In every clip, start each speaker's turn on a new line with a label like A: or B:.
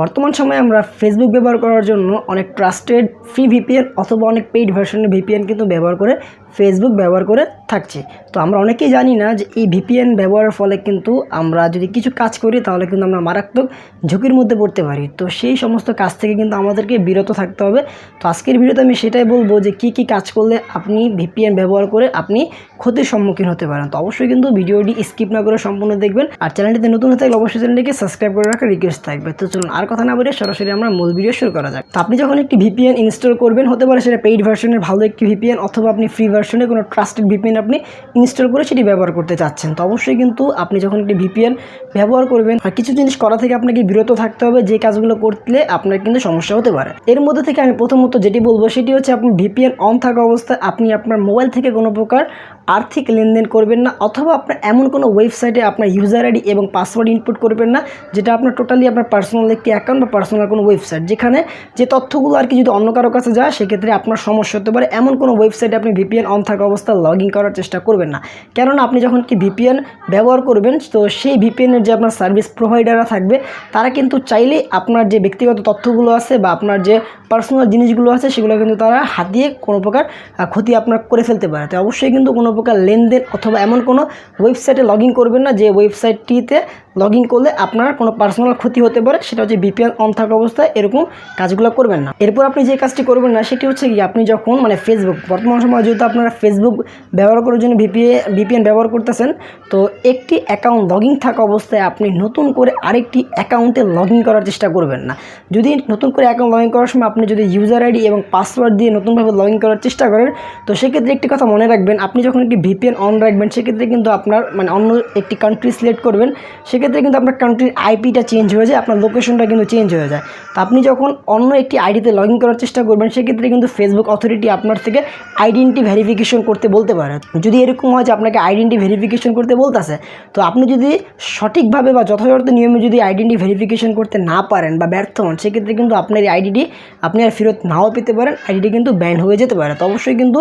A: বর্তমান সময়ে আমরা ফেসবুক ব্যবহার করার জন্য অনেক ট্রাস্টেড ফ্রি ভিপিএন অথবা অনেক পেইড ভার্সনের ভিপিএন কিন্তু ব্যবহার করে ফেসবুক ব্যবহার করে থাকছি। তো আমরা অনেকেই জানি না যে এই ভিপিএন ব্যবহারের ফলে কিন্তু আমরা যদি কিছু কাজ করি তাহলে কিন্তু আমরা মারাত্মক ঝুঁকির মধ্যে পড়তে পারি। তো সেই সমস্ত কাজ থেকে কিন্তু আমাদেরকে বিরত থাকতে হবে। তো আজকের ভিডিওতে আমি সেটাই বলব যে কি কি কাজ করলে আপনি ভিপিএন ব্যবহার করে আপনি ক্ষতির সম্মুখীন হতে পারেন। তো অবশ্যই কিন্তু ভিডিওটি স্কিপ না করে সম্পূর্ণ দেখবেন। আর চ্যানেলটিতে নতুন হয়ে থাকলে অবশ্যই চ্যানেলটিকে সাবস্ক্রাইব করে রাখার রিকোয়েস্ট থাকবে। তো চলুন আর কথা না বলে সরাসরি আমরা মূল ভিডিও শুরু করা যাক। তো আপনি যখন একটি ভিপিএন ইনস্টল করবেন, হতে পারে সেটা পেইড ভার্সনের ভালো একটি ভিপিএন অথবা আপনি ফ্রি ভার্সনে কোনো ট্রাস্টেড ভিপিএন আপনি ইনস্টল করে সেটি ব্যবহার করতে চাচ্ছেন, তো অবশ্যই কিন্তু আপনি যখন একটি ভিপিএন ব্যবহার করবেন, আর কিছু জিনিস করা থেকে আপনাকে বিরত থাকতে হবে, যে কাজগুলো করলে আপনার কিন্তু সমস্যা হতে পারে। এর মধ্যে থেকে আমি প্রথমত যেটি বলব, সেটি হচ্ছে আপনি ভিপিএন অন থাকা অবস্থায় আপনি আপনার মোবাইল থেকে কোনো প্রকার আর্থিক লেনদেন করবেন না অথবা আপনার এমন কোনো ওয়েবসাইটে আপনার ইউজার আইডি এবং পাসওয়ার্ড ইনপুট করবেন না, যেটা আপনার টোটালি আপনার পার্সোনাল একটি অ্যাকাউন্ট বা পার্সোনাল কোনো ওয়েবসাইট যেখানে যে তথ্যগুলো আর কি যদি অন্য কারও কাছে যায়, সেক্ষেত্রে আপনার সমস্যা হতে পারে। এমন কোনো ওয়েবসাইটে আপনি ভিপিএন অন থাকা অবস্থায় লগ ইন করার চেষ্টা করবেন না। কেননা আপনি যখন কি ভিপিএন ব্যবহার করবেন, তো সেই ভিপিএনের যে আপনার সার্ভিস প্রোভাইডাররা থাকবে, তারা কিন্তু চাইলেই আপনার যে ব্যক্তিগত তথ্যগুলো আছে বা আপনার যে পার্সোনাল জিনিসগুলো আছে, সেগুলো কিন্তু তারা হাতিয়ে কোনো প্রকার ক্ষতি আপনার করে ফেলতে পারে। তো অবশ্যই কিন্তু কোনো প্রকার লেনদেন অথবা এমন কোনো ওয়েবসাইটে লগ করবেন না, যে ওয়েবসাইটটিতে লগ করলে আপনার কোনো পার্সোনাল ক্ষতি হতে পারে, সেটা হচ্ছে বিপিএন অন থাকা অবস্থায় এরকম কাজগুলো করবেন না। এরপর আপনি যে কাজটি করবেন না, সেটি হচ্ছে কি আপনি যখন মানে ফেসবুক বর্তমান সময় যেহেতু আপনারা ফেসবুক ব্যবহার করার জন্য ভিপিএ ভিপিএন ব্যবহার করতেছেন, তো একটি অ্যাকাউন্ট লগ থাকা অবস্থায় আপনি নতুন করে আরেকটি অ্যাকাউন্টে লগ করার চেষ্টা করবেন না। যদি নতুন করে অ্যাকাউন্ট লগ করার সময় আপনি যদি ইউজার আইডি এবং পাসওয়ার্ড দিয়ে নতুনভাবে লগ করার চেষ্টা করেন, তো সেক্ষেত্রে একটি কথা মনে রাখবেন, আপনি যখন একটি ভিপিএন অন রাখবেন সেক্ষেত্রে কিন্তু আপনার মানে অন্য একটি কান্ট্রি সিলেক্ট করবেন, সেক্ষেত্রে কিন্তু আপনার কান্ট্রির আইপিটা চেঞ্জ হয়ে যায়, আপনার লোকেশনটা কিন্তু চেঞ্জ হয়ে যায়। তো আপনি যখন অন্য একটি আইডিতে লগ ইন করার চেষ্টা করবেন, সেক্ষেত্রে কিন্তু ফেসবুক অথরিটি আপনার থেকে আইডেন্টি ভেরিফিকেশন করতে বলতে পারে। যদি এরকম হয় যে আপনাকে আইডেন্টি ভেরিফিকেশন করতে বলতেছে, তো আপনি যদি সঠিকভাবে বা যথাযথ নিয়মে যদি আইডেন্টি ভেরিফিকেশন করতে না পারেন বা ব্যর্থ হন, সেক্ষেত্রে কিন্তু আপনার এই আইডিটি আপনি আর ফেরত নাও পেতে পারেন আইডিটি কিন্তু ব্যান হয়ে যেতে পারে। তো অবশ্যই কিন্তু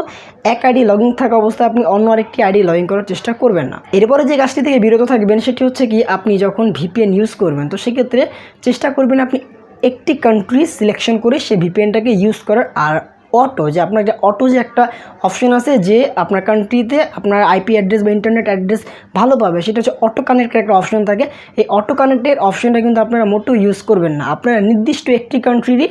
A: এক আইডি লগ ইন থাকা অবস্থায় আপনি অন্য আরেকটি আইডি লগ করার চেষ্টা করবেন না। এরপরে যে কাজটি থেকে বিরত থাকবেন, সেটি হচ্ছে কি, আপনি যখন ভিপিএন ইউজ করবেন, তো সেক্ষেত্রে চেষ্টা করবেন আপনি একটি কান্ট্রি সিলেকশন করে সেই ভিপিএনটাকে ইউজ করার আর অটো যে আপনার যে অটো যে একটা অপশন আছে যে আপনার কান্ট্রিতে আপনার আইপি অ্যাড্রেস বা ইন্টারনেট অ্যাড্রেস ভালো পাবে, সেটা হচ্ছে অটো কানেক্টের একটা অপশন থাকে। এই অটো কানেক্টের অপশনটা কিন্তু আপনারা মোটেও ইউজ করবেন না। আপনারা নির্দিষ্ট একটি কান্ট্রিরই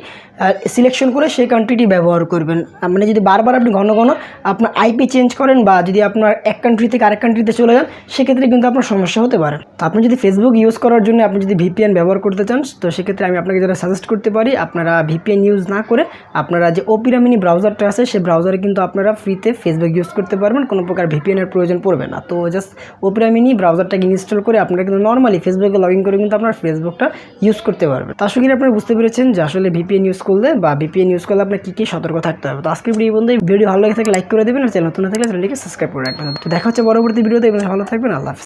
A: সিলেকশন করে সেই কান্ট্রিটি ব্যবহার করবেন। মানে যদি বারবার আপনি ঘন ঘন আপনার আইপি চেঞ্জ করেন বা যদি আপনার এক কান্ট্রি থেকে আরেক কান্ট্রিতে চলে যান, সেক্ষেত্রে কিন্তু আপনার সমস্যা হতে পারে। তো আপনি যদি ফেসবুক ইউজ করার জন্য আপনি যদি ভিপিএন ব্যবহার করতে চান, তো সেক্ষেত্রে আমি আপনাকে যেটা সাজেস্ট করতে পারি, আপনারা ভিপিএন ইউজ না করে আপনারা যে ওপিরা মিনি ব্রাউজারটা আছে সেই ব্রাউজারে কিন্তু আপনারা ফ্রিতে ফেসবুক ইউজ করতে পারবেন, কোনো প্রকার ভিপিএনের প্রয়োজন পড়বে না। তো জাস্ট ওপিরা মিনি ব্রাউজারটাকে ইনস্টল করে আপনারা কিন্তু নর্মালি ফেসবুকে লগ ইন করে কিন্তু আপনার ফেসবুকটা ইউজ করতে পারবেন। তো আসলে আপনারা বুঝতে পেরেছেন যে আসলে ভিপিএন ইউজ করলে বা ভিপিএন ইউজ করলে আপনার কী কী সতর্ক থাকতে হবে। তো আজকের ভিডিও বন্ধু ভিডিও ভালো লাগে থাকলে লাইক করে দেবেন আর চ্যানেল নতুন থাকলে চ্যানেলটিকে সাবস্ক্রাইব করে রাখবেন। তো দেখা হচ্ছে পরবর্তী ভিডিওতে ভালো থাকবেন, আল্লাহ।